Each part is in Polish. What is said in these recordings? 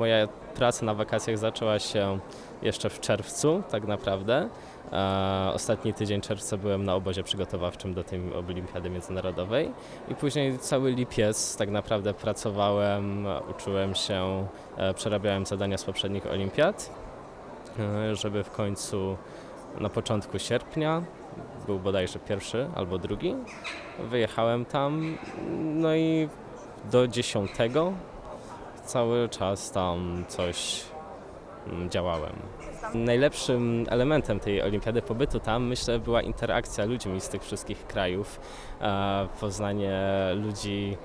Moja praca na wakacjach zaczęła się jeszcze w czerwcu, tak naprawdę. E, Ostatni tydzień czerwca byłem na obozie przygotowawczym do tej olimpiady międzynarodowej i później cały lipiec tak naprawdę pracowałem, uczyłem się, e, przerabiałem zadania z poprzednich olimpiad, e, żeby w końcu na początku sierpnia, był bodajże pierwszy albo drugi, wyjechałem tam, no i do 10 cały czas tam coś mm, działałem. Najlepszym elementem tej olimpiady pobytu tam myślę była interakcja ludźmi z tych wszystkich krajów, poznanie ludzi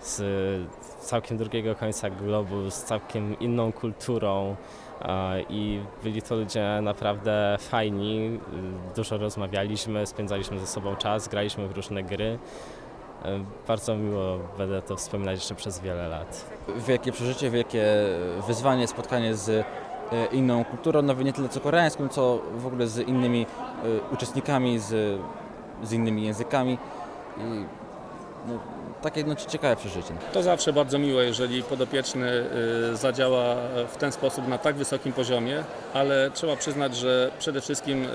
z całkiem drugiego końca globu, z całkiem inną kulturą i byli to ludzie naprawdę fajni, dużo rozmawialiśmy, spędzaliśmy ze sobą czas, graliśmy w różne gry. E, Bardzo miło będę to wspominać jeszcze przez wiele lat. wielkie przeżycie, wielkie wyzwanie, spotkanie z e, inną kulturą, nawet nie tyle co koreańską, co w ogóle z innymi e, uczestnikami, z, z innymi językami. I no, takie no, ciekawe przeżycie. To zawsze bardzo miłe, jeżeli podopieczny zadziała w ten sposób na tak wysokim poziomie, ale trzeba przyznać, że przede wszystkim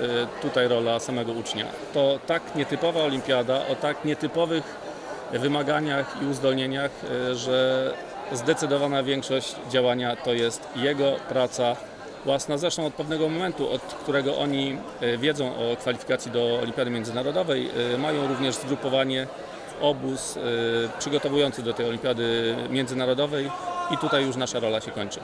tutaj rola samego ucznia. To tak nietypowa olimpiada, o tak nietypowych wymaganiach i uzdolnieniach, y, że zdecydowana większość działania to jest jego praca własna. Zresztą od pewnego momentu, od którego oni y, wiedzą o kwalifikacji do Olimpiady Międzynarodowej, y, mają również zgrupowanie obóz przygotowujący do tej olimpiady międzynarodowej i tutaj już nasza rola się kończy.